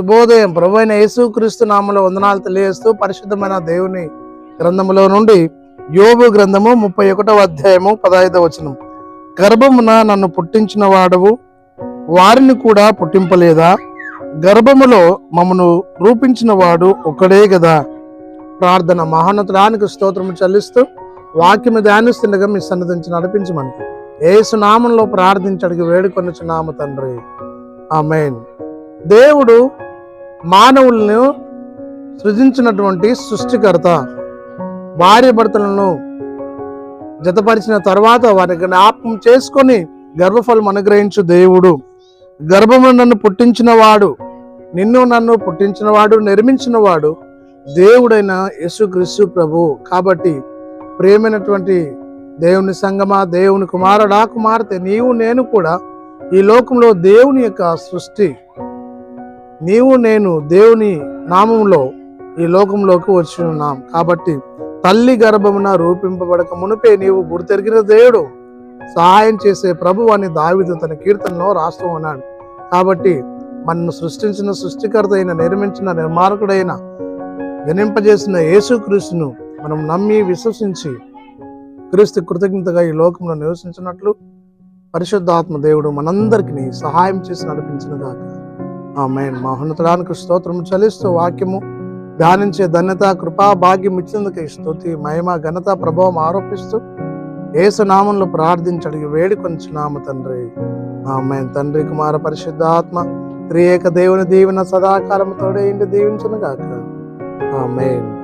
శుభోదయం. ప్రభు అయిన యేసుక్రీస్తు నామలో వందనాలు తెలియజేస్తూ పరిశుద్ధమైన దేవుని గ్రంథములో నుండి యోబు గ్రంథము ముప్పై ఒకటవ అధ్యాయము పదహైదవ వచనం. గర్భమున నన్ను పుట్టించిన వాడవు వారిని కూడా పుట్టింపలేదా? గర్భములో మమ్మను రూపించిన వాడు ఒక్కడే కదా ప్రార్థన మహోన్నతుడానికి స్తోత్రము చెల్లిస్తూ వాక్యము ధ్యానిస్తుండగా మీ సన్నిధించి నడిపించమని ఏసు నామంలో ప్రార్థించడికి వేడుకొనుచున్నాము తండ్రి. ఆమెన్. దేవుడు మానవులను సృజించినటువంటి సృష్టికర్త భార్య భర్తలను జతపరిచిన తర్వాత వారి జ్ఞాపకం చేసుకొని గర్భఫలం అనుగ్రహించు దేవుడు. గర్భమును నన్ను పుట్టించినవాడు నిన్ను నన్ను పుట్టించినవాడు నిర్మించినవాడు దేవుడైన వాడు దేవుడైన యేసుక్రీస్తు ప్రభు. కాబట్టి ప్రేమైనటువంటి దేవుని సంగమా దేవుని కుమారుడా కుమార్తె నీవు నేను కూడా ఈ లోకంలో దేవుని యొక్క సృష్టి నీవు నేను దేవుని నామంలో ఈ లోకంలోకి వచ్చి ఉన్నాం కాబట్టి తల్లి గర్భమున రూపింపబడక మునిపే నీవు గుర్తెరిగిన దేవుడు సహాయం చేసే ప్రభు అని దావిదు తన కీర్తనలో రాస్తూ ఉన్నాడు. కాబట్టి మనను సృష్టించిన సృష్టికర్త అయిన నిర్మించిన నిర్మారకుడైన వినింపజేసిన యేసుక్రీస్తును మనం నమ్మి విశ్వసించి క్రీస్తు కృతజ్ఞతగా ఈ లోకంలో నివసించినట్లు పరిశుద్ధాత్మ దేవుడు మనందరికీ సహాయం చేసి నడిపించిన గాక. ఆమె మహోన్నతడానికి స్తోత్రం చలిస్తూ వాక్యము ధ్యానించే ధన్యత కృపా భాగ్యం ఇచ్చినందుకు స్తుతి మహిమ ఘనత ప్రభావం ఆరోపిస్తూ ఏసునామంలో ప్రార్థించడికి వేడి నామ తండ్రి. ఆమె తండ్రి కుమార పరిశుద్ధాత్మ త్రియేక దేవుని దీవెన సదాకాలముతోడే ఇంటి దీవించును గాక ఆమెన్.